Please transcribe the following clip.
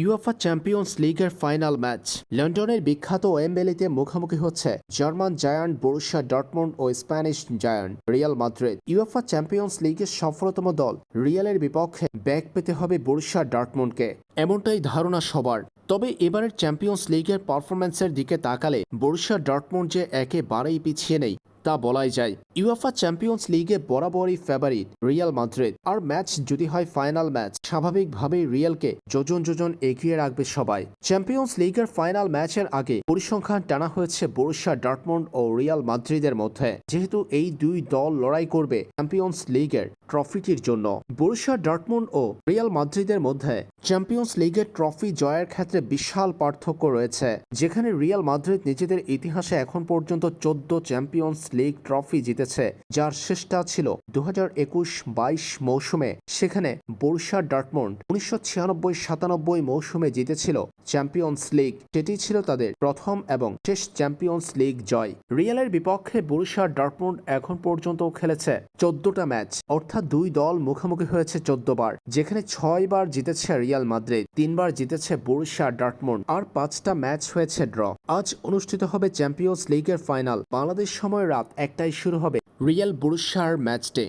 UEFA Champions লিগের final match লন্ডনের বিখ্যাত ওয়েম্বেলিতে মুখোমুখি হচ্ছে জার্মান জায়ান্ট বরুশিয়া ডটমন্ড ও Spanish giant. Real Madrid UEFA Champions লিগের সফলতম দল, রিয়ালের বিপক্ষে ব্যাক পেতে হবে বরুশিয়া ডটমন্ডকে এমনটাই ধারণা সবার। তবে এবারের চ্যাম্পিয়ন্স লিগের পারফরম্যান্সের দিকে তাকালে বরুশিয়া ডটমন্ড যে একেবারেই পিছিয়ে নেই তা বলাই যায়। ইউএফা চ্যাম্পিয়ন্স লিগে বরাবরই ফেভারিট রিয়াল মাদ্রিদ আর ম্যাচ যদি হয় ফাইনাল ম্যাচ স্বাভাবিকভাবেই রিয়ালকে যোজন যোজন এগিয়ে রাখবে সবাই। চ্যাম্পিয়ন্স লিগের ফাইনাল ম্যাচের আগে পরিসংখ্যান টানা হয়েছে বরুশিয়া ডটমন্ড ও রিয়াল মাদ্রিদের মধ্যে। যেহেতু এই দুই দল লড়াই করবে চ্যাম্পিয়ন্স লিগের ট্রফিটির জন্য। বরুশিয়া ডটমন্ড ও রিয়াল মাদ্রিদের মধ্যে চ্যাম্পিয়ন্স লিগের ট্রফি জয়ের ক্ষেত্রে বিশাল পার্থক্য রয়েছে। যেখানে রিয়াল মাদ্রিদ নিজেদের ইতিহাসে এখন পর্যন্ত চোদ্দ চ্যাম্পিয়ন্স লিগ ট্রফি জিতেছে, যার শেষটা ছিল দু হাজার একুশ বাইশ মৌসুমে। সেখানে বর্ষা ডার্টমন্ড উনিশশো ছিয়ানব্বই সাতানব্বই মৌসুমে জিতেছিল চ্যাম্পিয়ন্স লিগ, সেটি ছিল তাদের প্রথম এবং শেষ চ্যাম্পিয়ন্স লিগ জয়। রিয়ালের বিপক্ষে বরুশিয়া ডটমন্ড এখন পর্যন্ত খেলেছে চোদ্দটা ম্যাচ, অর্থাৎ দুই দল মুখোমুখি হয়েছে চোদ্দ বার যেখানে ছয় বার জিতেছে রিয়াল মাদ্রিদ, তিনবার জিতেছে বরুশিয়া ডটমন্ড আর পাঁচটা ম্যাচ হয়েছে ড্র। আজ অনুষ্ঠিত হবে চ্যাম্পিয়ন্স লিগের ফাইনাল, বাংলাদেশ সময় রাত একটাই শুরু হবে রিয়াল বরুশিয়ার ম্যাচ ডে